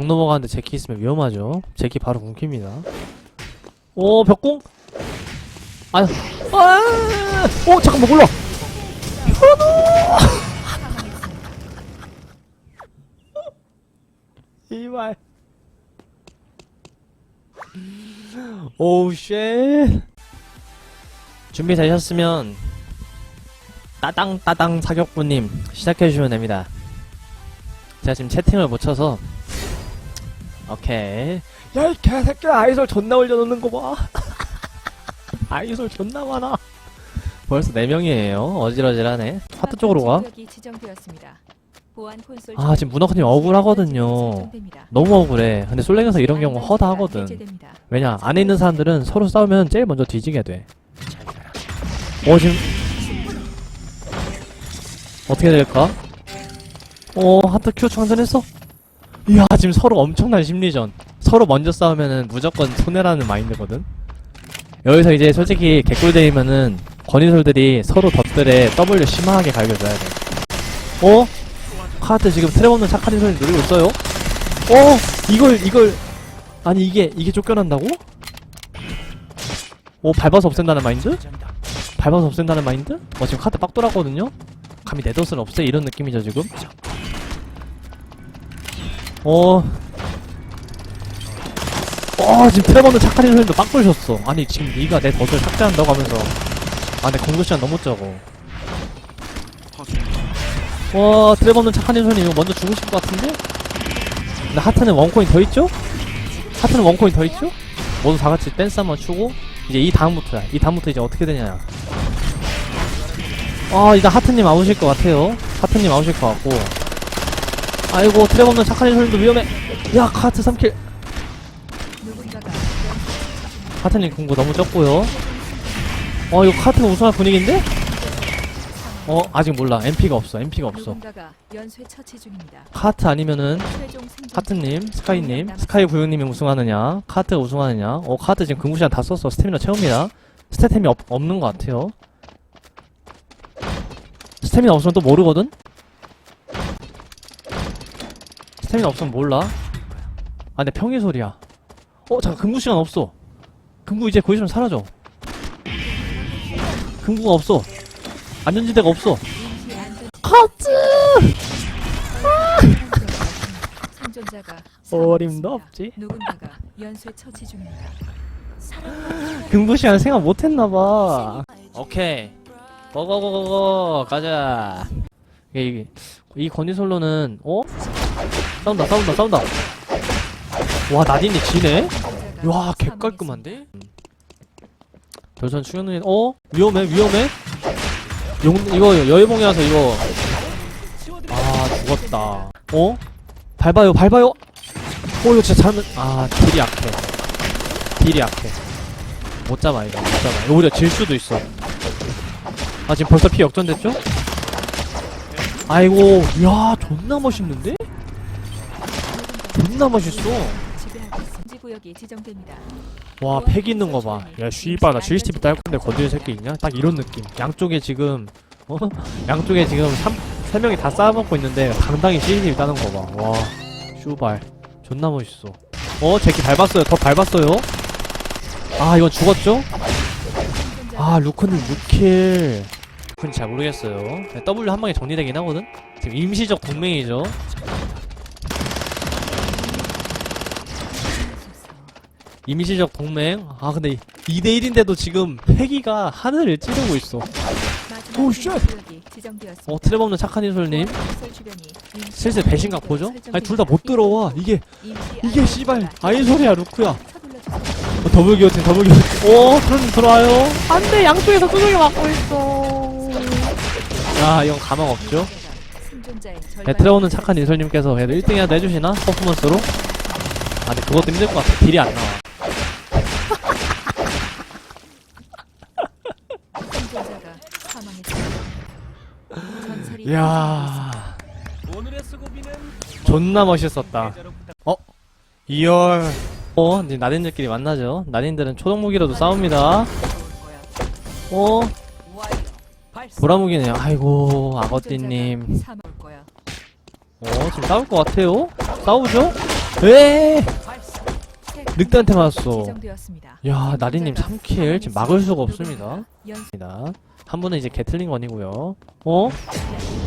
벽 넘어가는데 제키 있으면 위험하죠. 제키 바로 굶깁니다. 오 벽공? 아, 아, 어 잠깐만 몰라. 이발. 오우 쉣. 준비 되셨으면 따당 따당 사격부님 시작해 주시면 됩니다. 제가 지금 채팅을 못 쳐서 오케이. 야 이 개새끼야 아이솔 존나 올려놓는 거 봐. 아이솔 존나 많아. 벌써 4명이에요. 어질어질하네. 하트 쪽으로 가. 아, 지금 문어크님 억울하거든요. 너무 억울해. 근데 솔랭에서 이런 경우 허다하거든. 왜냐 안에 있는 사람들은 서로 싸우면 제일 먼저 뒤지게 돼. 어, 지금 어떻게 될까? 어 하트 큐 충전했어? 이야 지금 서로 엄청난 심리전 서로 먼저 싸우면은 무조건 손해라는 마인드거든 여기서 이제 솔직히 개꿀대이면은 권위솔들이 서로 덧들에 W 심하게 갈겨줘야 돼 어? 카트 지금 트랩 없는 착한 소리 누리고 있어요? 어? 이걸 이걸 아니 이게 이게 쫓겨난다고? 오 밟아서 없앤다는 마인드? 밟아서 없앤다는 마인드? 어 지금 카트 빡 돌았거든요? 감히 내 덫은 없애 이런 느낌이죠 지금? 어... 어 지금 트레버는 착한 인소리도 빡 돌셨어. 아니 지금 네가 내 덫을 삭제한다고 하면서. 아내 공격 시간 너무 적어 와 트레버는 착한 인소리 이거 먼저 죽으실 것 같은데? 근데 하트는 원코인 더 있죠? 하트는 원코인 더 있죠? 모두 다 같이 댄스 한번 추고 이제 이 다음부터야. 이 다음부터 이제 어떻게 되냐 아 일단 하트님 아우실 것 같아요. 하트님 아우실 것 같고 아이고 트랩 없는 착한 인소리도 위험해 야 카트 3킬 누군가가 하트님 공구 너무 적고요 어 이거 카트가 우승할 분위기인데? 어 아직 몰라 MP가 없어 MP가 없어. 카트 아니면은 하트님, 스카이님. 스카이 부영님이 우승하느냐, 카트가 우승하느냐. 어, 카트 지금 근무시간 다 썼어. 스태미나 채웁니다. 스태템이 없, 없는 것 같아요. 스태미나 없으면 또 모르거든? 스태미나 없으면 몰라. 아, 근데 평이 소리야. 어, 잠깐, 근무시간 없어. 근무 이제 곧 있으면 사라져. 근무가 없어. 안전지대가 없어. 카트! 생존자가 어림도. 없지. 근무 시간 생각 못했나봐. 오케이. 고고고고고 가자. 이게, 이게 이 건이솔로는 어? 싸운다 싸운다 싸운다. 와 나딘이 지네? 와 개깔끔한데? 돌선 충현은 어? 위험해 위험해? 용 이거 여의봉이라서 이거 아 죽었다. 어? 밟아요 밟아요. 어 이거 진짜 잘못 아 딜이 약해. 딜이 약해. 못 잡아 이거 못 잡아 이거 오히려 질 수도 있어 아 지금 벌써 피 역전됐죠? 아이고 야 존나 멋있는데? 존나 멋있어. 구역이 지정됩니다. 와 팩 있는 거 봐 야 씨발 나 GSTV 딸 건데 건드릴 새끼 있냐? 딱 이런 느낌. 양쪽에 지금 어? 양쪽에 지금 3, 세 명이 다 쌓아먹고 있는데 당당히 CCTV 따는 거 봐 와 슈발. 존나 멋있어. 어 제키 밟았어요. 더 밟았어요? 아 이건 죽었죠? 아 루크님 6킬. 루크님 잘 모르겠어요. 네, W 한 방에 정리되긴 하거든? 지금 임시적 동맹이죠 임시적 동맹? 아 근데 2대1인데도 지금 패기가 하늘을 찌르고 있어. 오. 어 트랩 없는 착한 임시 슬슬 배신각 보죠? 아니 둘 다 못. 들어와. 이게 이게 씨발 구역이 아인솔이야 루크야. 어, 더블 기어틴 더블 기어틴 오 그럼 들어와요. 안돼 양쪽에서 두명이 맞고 있어. 야 이건 가망 없죠? 네, 들어오는 착한 인솔님께서 그래도 1등이라도 해주시나? 퍼포먼스로? 아 근데 그것도 힘들 것 같아. 딜이 안 나와 생존자가 사망했습니다. 전설이 이 야 존나 멋있었다 어? 2월 어? 이제 나딘들끼리 만나죠 나딘들은 초동무기로도 싸웁니다 어? 보라무기네 아이고 거야. 어 지금 싸울 것 같아요? 싸우죠? 에새 늑대한테 맞았어. 야 나리님 3킬 지금 막을 수가 없습니다. 한 분은 이제 게틀링 건이고요. 어?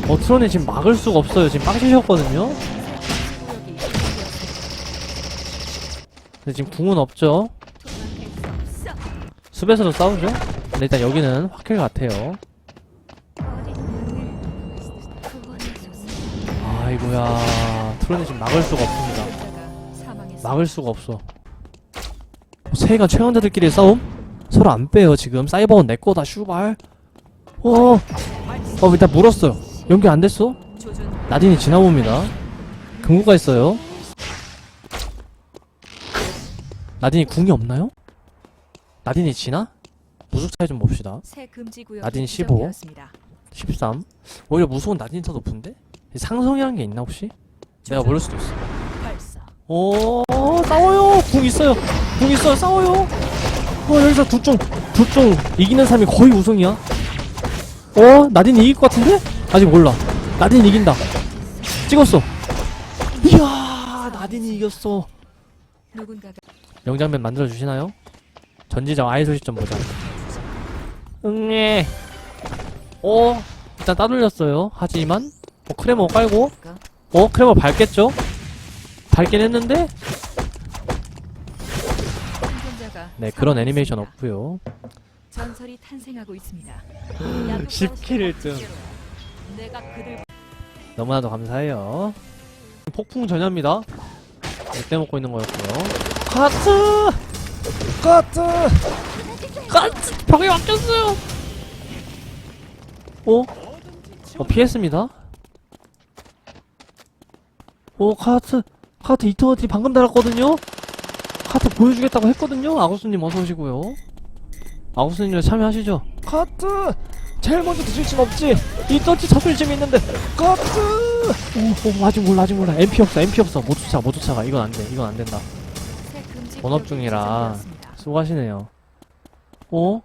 어, 트론이 지금 막을 수가 없어요. 지금 지정되었습니다. 근데 지금 궁은 없죠? 숲에서도 싸우죠? 근데 일단 여기는 확킬 같아요. 아이고야. 트론이 지금 막을 수가 없습니다. 막을 수가 없어. 세계관 최강자들끼리 싸움? 서로 안 빼요, 지금. 사이버는 내 거다, 슈발. 어, 어, 일단 물었어요. 연결 안 됐어? 나딘이 지나봅니다. 금구가 있어요. 나딘이 궁이 없나요? 나딘이 지나? 무속 차이 좀 봅시다. 나딘 15. 지정되었습니다. 13. 오히려 무속은 나딘이 더 높은데? 상성이란 게 있나 혹시? 내가 모를 수도 있어. 오, 싸워요. 궁 있어요. 궁 있어요. 싸워요. 어, 여기서 둘 중, 둘 중 이기는 사람이 거의 우승이야. 어, 나딘이 이길 것 같은데? 아직 몰라. 나딘이 이긴다. 찍었어. 이야, 나딘이 이겼어. 누군가가 영장면 만들어 주시나요? 전지적 아이솔 시점 보자. 응애. 어, 일단 따돌렸어요. 하지만 어, 크레모 깔고 어 크레모 밟겠죠? 밟긴 했는데 네 그런. 애니메이션 없고요. 전설이 탄생하고 있습니다. 10킬 1등. 내가 그들 너무나도 감사해요. 폭풍 전야입니다. 늑대 먹고 있는 거였고요. 카트! 카트! 카트! 벽에 막혔어요! 어? 어, 피했습니다. 오, 카트! 카트 이터너티 방금 달았거든요? 카트 보여주겠다고 했거든요? 아구스님 어서오시고요. 아구스님도 참여하시죠? 카트! 제일 먼저 드실 순 없지! 이터치 자존심 있는데! 카트! 오, 오, 아직 몰라, 아직 몰라. MP 없어, MP 없어. 못 쫓아, 못 쫓아가. 이건 안 돼, 이건 안 된다. 본업 중이라. 수고하시네요. 어?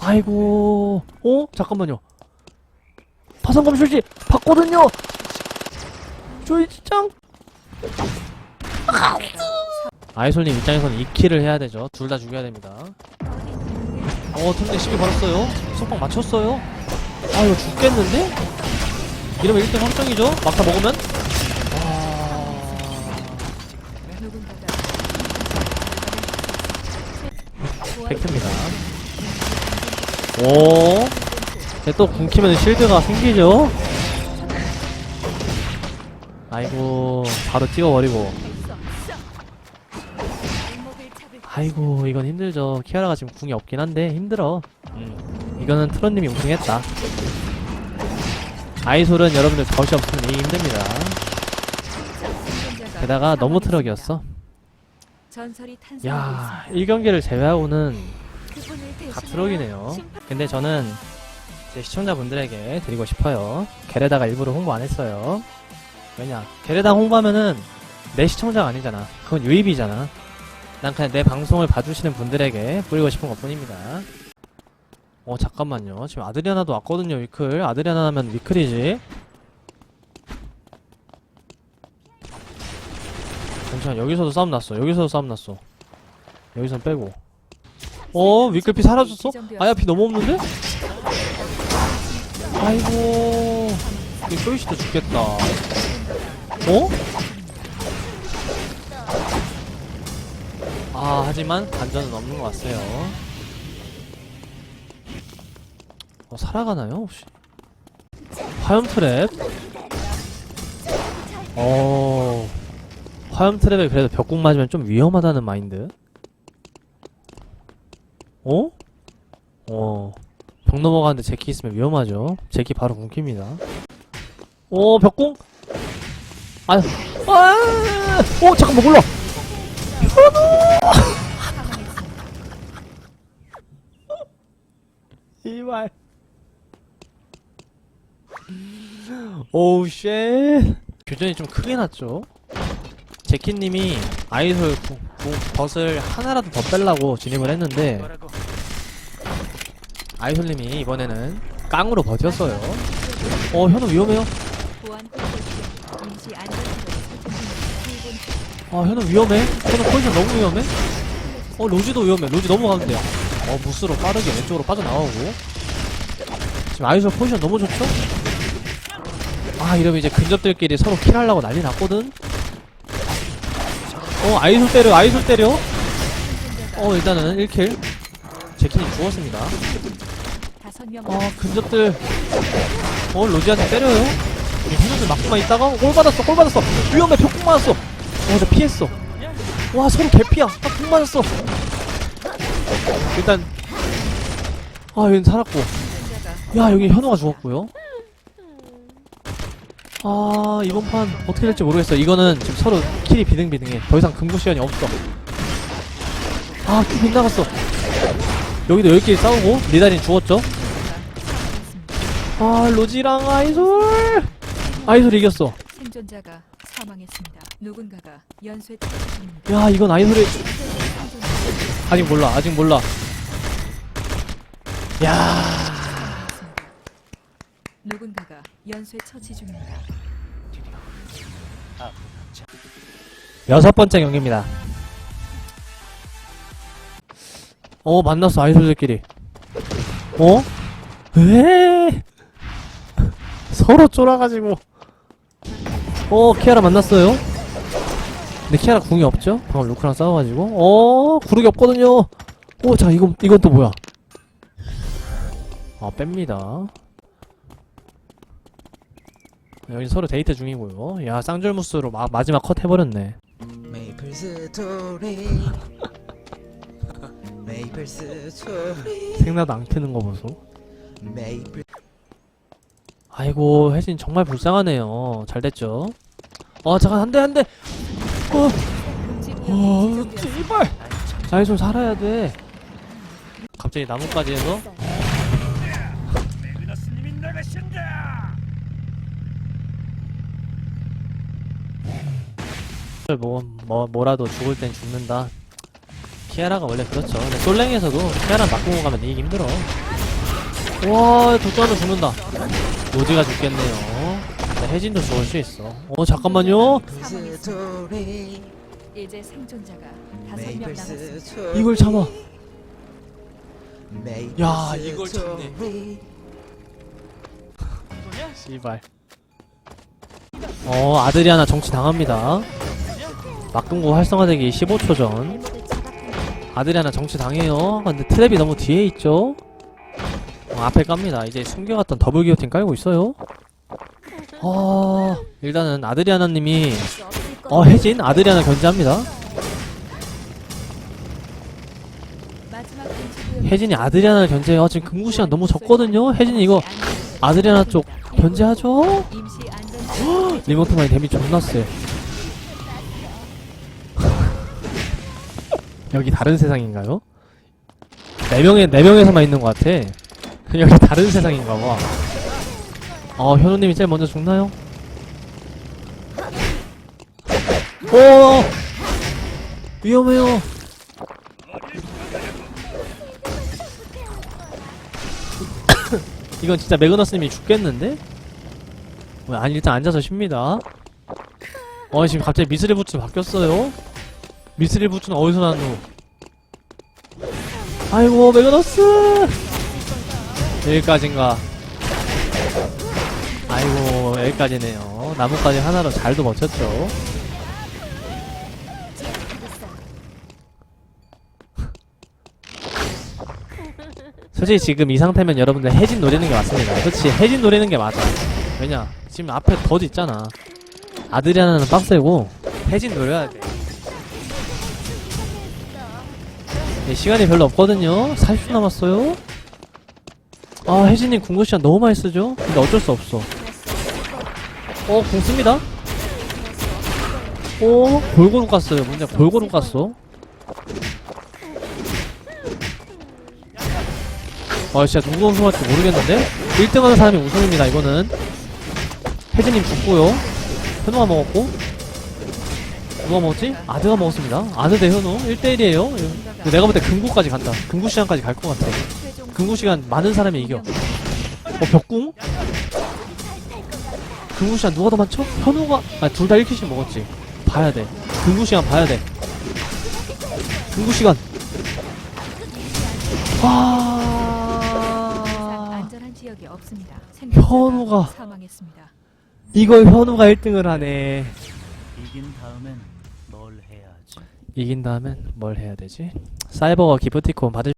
아이고, 어? 잠깐만요. 파상검 실시 봤거든요. 조이짱. 아이솔님 입장에서는 2킬을 해야 되죠. 둘 다 죽여야 됩니다. 어, 근데 시비 걸었어요. 속박 맞췄어요. 아, 이거 죽겠는데? 이러면 1등 확정이죠? 막타 먹으면? 아... 팩트입니다. 오. 또 굶기면 실드가 생기죠? 아이고, 바로 찍어버리고. 아이고, 이건 힘들죠. 키아라가 지금 궁이 없긴 한데, 힘들어. 음. 이거는 트론님이 우승했다. 아이솔은 여러분들 덫이 없으면 이기 힘듭니다. 게다가 너무 트럭이었어. 야, 있습니다. 1경기를 제외하고는 다 트럭이네요. 근데 저는 제 시청자분들에게 드리고 싶어요. 게레다가 일부러 홍보 안 했어요. 왜냐? 게레다 홍보하면은 내 시청자가 아니잖아. 그건 유입이잖아. 난 그냥 내 방송을 봐주시는 분들에게 뿌리고 싶은 것 뿐입니다. 어, 잠깐만요. 지금 아드리아나도 왔거든요, 위클. 아드리아나 하면 위클이지. 잠시만, 여기서도 싸움 났어. 여기서도 싸움 났어. 여기선 빼고. 어, 위클 피 사라졌어? 아야 피 너무 없는데? 아이고 이 쇼이씨도 죽겠다 어? 아 하지만 반전은 없는 것 같아요 어 살아가나요 혹시? 화염 트랩 어 화염 트랩에 그래도 벽궁 맞으면 좀 위험하다는 마인드 어? 어 벽 넘어가는데 제키 있으면 위험하죠. 제키 바로 굶깁니다. 오, 벽공? 아, 아, 오, 잠깐만, 몰라. 이말. 오우, 쉣. 교전이 좀 크게 났죠. 제키님이 아이솔 구- 구- 벗을 하나라도 더 빼려고 진입을 했는데, 아이솔님이 이번에는 깡으로 버텼어요. 어, 현우 위험해요. 보안 아 현우 위험해? 현우 포지션 너무 위험해? 어 로지도 위험해. 로지 넘어가는데요. 어 무스로 빠르게 왼쪽으로 빠져나오고. 지금 아이솔 포지션 너무 좋죠? 아 이러면 이제 근접들끼리 서로 킬하려고 난리 났거든? 어 아이솔 때려 아이솔 때려? 어 일단은 1킬. 제키님 죽었습니다. 어 근접들. 어 로지한테 때려요? 이 해녀들 맞고만 있다가 골 받았어 골 받았어. 위험해 벽공 맞았어 어저 피했어. 와 서로 개피야. 딱공 맞았어. 일단 아 여긴 살았고. 야 여기 현우가 죽었고요. 아 이번 판 어떻게 될지 모르겠어. 이거는 지금 서로 킬이 비등비등해. 더 이상 금구 시간이 없어. 아큐 빗나갔어. 여기도 여기끼리 싸우고 리단이 죽었죠? 아 로지랑 아이솔! 아이솔 이겼어. 생존자가 사망했습니다. 누군가가 연쇄 중입니다. 야 이건 아이솔이 생존자가 아직 몰라 아직 몰라 야 사망했습니다. 누군가가 연쇄 처치 중입니다. 여섯 번째 경기입니다 어 만났어 아이솔들끼리 어? 에 서로 쫄아가지고 어 키아라 만났어요? 근데 키아라 궁이 없죠? 방금 루크랑 싸워가지고. 어 구르기 없거든요. 오자 이건 이건 또 뭐야? 아 뺍니다. 여기 서로 데이트 중이고요. 야 쌍절무스로 마, 마지막 컷 해버렸네. 메이플 스토리. 메이플 스토리. 생나도 안 켜는 거 보소. 메이플 아이고 혜진 정말 불쌍하네요 잘 됐죠 어 잠깐 한대 한대 어, 어. 제발 아이솔 살아야 돼 갑자기 나뭇가지 에서 뭐, 뭐, 뭐라도 죽을 땐 죽는다. 키아라가 원래 그렇죠. 근데 솔랭에서도 키아라 맞고 가면 이기기 힘들어. 와, 하나 죽는다. 로지가 죽겠네요. 근데 혜진도 죽을 수 있어. 어, 잠깐만요. 이제 생존자가 다섯 명 메이플 남았습니다. 스토리 이걸 참아. 메이플 야, 이걸 참네. 씨발. 어, 아들이 하나 정치 당합니다. 막동고 활성화되기 15초 전. 아들이 하나 정치 당해요. 근데 트랩이 너무 뒤에 있죠? 어, 앞에 깝니다. 이제 숨겨갔던 더블 기어틴 깔고 있어요. 어, 일단은 아들이 하나님이, 어, 혜진? 하나 견제합니다. 혜진이 하나 견제해요. 지금 금구 시간 너무 적거든요? 혜진이 이거 하나 쪽 견제하죠? 임시 안전 리모트 마이 데미 존나 세. 여기 다른 세상인가요? 네 명에 네 명에서만 있는 것 같아. 여기 다른 세상인가 봐. 어 현우님이 제일 먼저 죽나요? 오 위험해요. 이건 진짜 매그너스님이 죽겠는데? 어, 아니 일단 앉아서 쉽니다. 어 지금 갑자기 미스릴 부츠 바뀌었어요. 미스릴 부츠는 어디서 났노? 아이고 메가너스 여기까지인가? 아이고 여기까지네요. 나뭇가지 하나로 잘도 버텼죠. 솔직히 지금 이 상태면 여러분들 혜진 노리는 게 맞습니다. 그렇지 혜진 노리는 게 맞아. 왜냐 지금 앞에 덧 있잖아. 아들이 하나는 빡세고 혜진 노려야 돼. 네, 시간이 별로 없거든요. 40초 남았어요. 아 혜진님 궁극 시간 너무 많이 쓰죠? 근데 어쩔 수 없어. 어, 공 씁니다. 어, 골고루 깠어요. 문제 골고루 깠어. 아, 진짜 누가 우승할지 모르겠는데? 1등 하는 사람이 우승입니다, 이거는. 혜진님 죽고요. 현우가 먹었고. 누가 먹었지? 아드가 먹었습니다. 아드 대 현우. 1대1이에요. 내가 볼 때 금구까지 간다. 금구 시간까지 갈 것 같아. 금구 시간 많은 사람이 이겨. 어, 벽궁? 금구 시간 누가 더 많죠? 현우가, 아, 둘 다 1킬씩 먹었지. 봐야 돼. 금구 시간 봐야 돼. 금구 시간. 이상 아. 안전한 지역이 없습니다. 현우가. 사망했습니다. 이걸 현우가 1등을 하네. 이긴 다음엔 뭘 해야지? 이긴 다음엔 뭘 해야 되지? 사이버가 기프티콘 받을